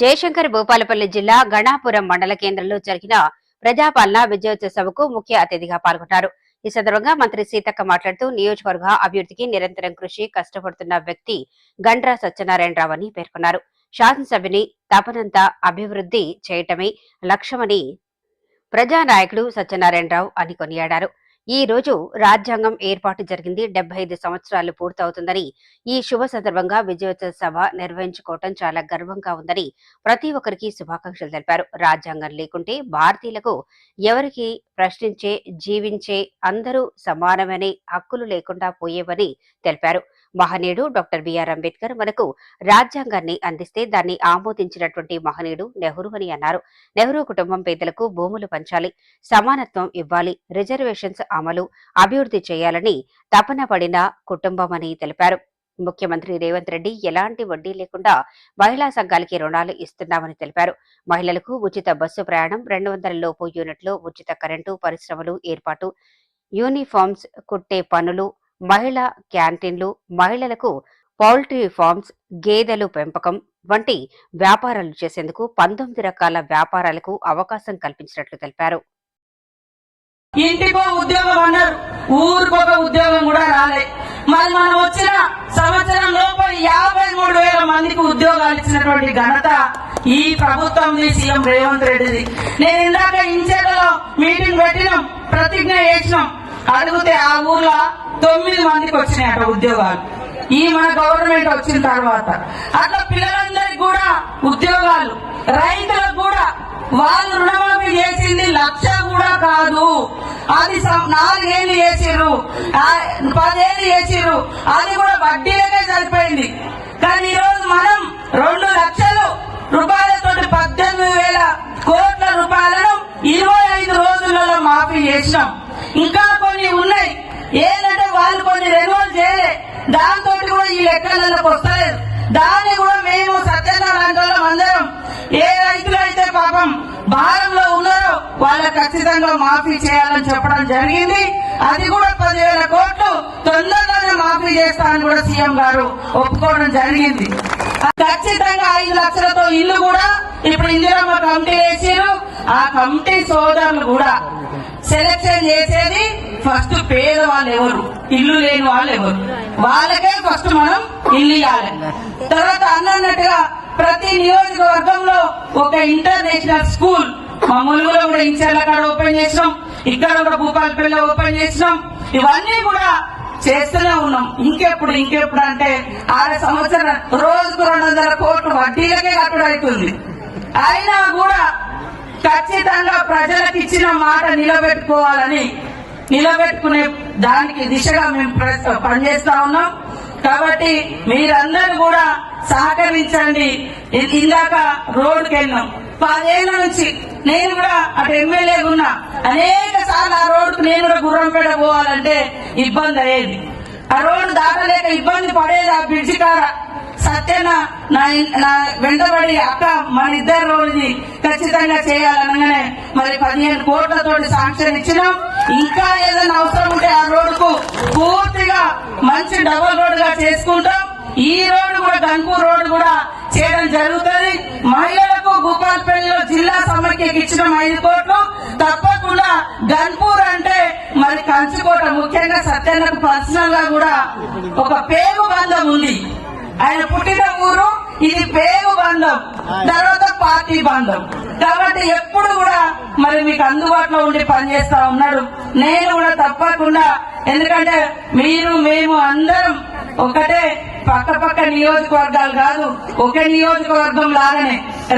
జయశంకర్ భూపాలపల్లి జిల్లా గణాపురం మండల కేంద్రంలో జరిగిన ప్రజాపాలన విజయోత్సవకు ముఖ్య అతిథిగా పాల్గొన్నారు ఈ సందర్భంగా మంత్రి సీతక్క మాట్లాడుతూ నియోజకవర్గ అభివృద్ధికి నిరంతరం కృషి కష్టపడుతున్న వ్యక్తి గండ్రా సత్యనారాయణరావు అని పేర్కొన్నారు. శాసనసభని తపనంత అభివృద్ధి చేయటమే లక్ష్యమని ప్రజానాయకుడు సత్యనారాయణరావు అని కొనియాడారు. ఈ రోజు రాజ్యాంగం ఏర్పాటు జరిగింది. డెబ్బై ఐదు సంవత్సరాలు పూర్తవుతుందని ఈ శుభ సందర్భంగా విజయోత్సవ సభ నిర్వహించుకోవటం చాలా గర్వంగా ఉందని ప్రతి ఒక్కరికి శుభాకాంక్షలు తెలిపారు. రాజ్యాంగం లేకుంటే భారతీయులకు ఎవరికి ప్రశ్నించే జీవించే అందరూ సమానమనే హక్కులు లేకుండా పోయేవని తెలిపారు. మహనీయుడు డాక్టర్ బిఆర్ అంబేద్కర్ మనకు రాజ్యాంగాన్ని అందిస్తే దాన్ని ఆమోదించినటువంటి మహనీయుడు నెహ్రూ అని అన్నారు. నెహ్రూ కుటుంబం పేదలకు భూములు పంచాలి సమానత్వం ఇవ్వాలి రిజర్వేషన్స్ అమలు అభివృద్ధి చేయాలని తపన పడిన కుటుంబమని తెలిపారు. ముఖ్యమంత్రి రేవంత్ రెడ్డి ఎలాంటి వడ్డీ లేకుండా మహిళా సంఘాలకి రుణాలు ఇస్తున్నామని తెలిపారు. మహిళలకు ఉచిత బస్సు ప్రయాణం రెండు వందల లోపు యూనిట్లు ఉచిత కరెంటు పరిశ్రమలు ఏర్పాటు యూనిఫామ్స్ కుట్టే పనులు మహిళా క్యాంటీన్లు మహిళలకు పౌల్ట్రీ ఫార్మ్స్ గేదెలు పెంపకం వంటి వ్యాపారాలు చేసేందుకు పంతొమ్మిది రకాల వ్యాపారాలకు అవకాశం కల్పించినట్లు తెలిపారు. ఇంటికో ఉద్యోగం అన్నారు. ఊరికొక ఉద్యోగం కూడా రాలే. మరి మనం వచ్చిన సంవత్సరం లోపల యాభై మూడు వేల మందికి ఉద్యోగాలు ఇచ్చినటువంటి ఘనత ఈ ప్రభుత్వం సీఎం రేవంత్ రెడ్డిది. నేను ఇందాక ఇంచేలలో మీటింగ్ పెట్టినాం ప్రతిజ్ఞ చేసినాం. అడిగితే ఆ ఊర్లో తొమ్మిది మందికి వచ్చినాయట ఉద్యోగాలు. ఈ మన గవర్నమెంట్ వచ్చిన తర్వాత. అట్లా పిల్లలందరికీ కూడా ఉద్యోగాలు. రైతులకు కూడా వాళ్ళు రుణమాఫీ చేసింది లక్ష కూడా కాదు. అది సం- నాలుగేళ్ళు చేసిర్రు. ఆ, పదేళ్ళు అది కూడా వడ్డీలకే సరిపోయింది. కానీ ఈ రోజు మనం రెండు లక్షలు రూపాయలతో పద్దెనిమిది వేల కోట్ల రూపాయలను ఇరవై ఐదు రోజులలో మాఫీ చేసినాం. ఇంకా కొన్ని ఉన్నాయి. ఏంటంటే వాళ్ళు కొన్ని రెన్యువల్ చేయలే. దాంతో కూడా ఈ లెక్కలకు వస్తలేదు. దాని వాళ్ళ ఖచ్చితంగా మాఫీ చేయాలని చెప్పడం జరిగింది. అది కూడా పదివేల కోట్లు తొందరలోనే మాఫీ చేస్తానని కూడా సీఎం గారు ఒప్పుకోవడం జరిగింది. ఖచ్చితంగా ఐదు లక్షలతో ఇల్లు కూడా ఇప్పుడు ఇందిరమ్మ కమిటీ వేసారు ఆ కమిటీ సోదరులు కూడా సెలెక్షన్ చేసేది ఫస్ట్ పేదవాళ్ళు ఎవరు? ఇల్లు లేని వాళ్ళు ఎవరు? వాళ్ళకే ఫస్ట్ మనం ఇల్లు ఇవ్వాలి తర్వాత అన్నట్టుగా ప్రతి నియోజకవర్గంలో ఒక ఇంటర్నేషనల్ స్కూల్ మా ములుగులో కూడా ఇంచర్ల కాడ ఓపెన్ చేసినాం. ఇక్కడ ఒక భూపాలపల్లి ఓపెన్ చేసినాం. ఇవన్నీ కూడా చేస్తూనే ఉన్నాం. ఇంకెప్పుడు ఇంకెప్పుడు అంటే ఆరు సంవత్సరం రోజుకు రెండు వందల కోట్లు వడ్డీలకే కట్టుడు అవుతుంది. అయినా కూడా ఖచ్చితంగా ప్రజలకు ఇచ్చిన మాట నిలబెట్టుకోవాలని నిలబెట్టుకునే దానికి దిశగా మేము పనిచేస్తా ఉన్నాం. కాబట్టి మీరందరూ కూడా సహకరించండి. ఇందాక రోడ్డుకి వెళ్ళినాం పదేళ్ళ నుంచి నేను కూడా అటు ఎమ్మెల్యే ఉన్నా. అనేక సార్లు ఆ రోడ్డుకు నేను కూడా గుర్రంపేట పోవాలంటే ఇబ్బంది అయ్యేది. ఆ రోడ్డు దాటలేక ఇబ్బంది పడేది ఆ బ్రిడ్జి కాడ. సత్యన నా నా వెంటబడి అక్క మన ఇద్దరు రోజుది ఖచ్చితంగా చేయాలనగానే మరి పదిహేను కోట్లతో శాంక్షన్ ఇచ్చినాం. ఇంకా ఏదైనా అవసరం ఉంటే ఆ రోడ్డుకు పూర్తిగా మంచి డబుల్ రోడ్డుగా చేసుకుంటాం. ఈ రోడ్డు కూడా గన్పూర్ రోడ్డు కూడా చేయడం జరుగుతుంది మహిళలకు భూపాలపల్లిలో జిల్లా సమైక్యకి ఇచ్చిన ఐదు కోట్లు. తప్పకుండా గన్పూర్ అంటే మరి కంచుకోట ముఖ్యంగా సత్యన్నకు పర్సనల్గా కూడా ఒక పేగు బంధం ఉంది. ఆయన పుట్టిన ఊరు ఇది పేగు బంధం. తర్వాత పార్టీ బంధం. కాబట్టి ఎప్పుడు కూడా మరి మీకు అందుబాటులో ఉండి పనిచేస్తా ఉన్నాడు. నేను కూడా తప్పకుండా ఎందుకంటే మీరు మేము అందరం ఒకటే పక్క పక్క నియోజకవర్గాలు కాదు ఒకే నియోజకవర్గం లాగానే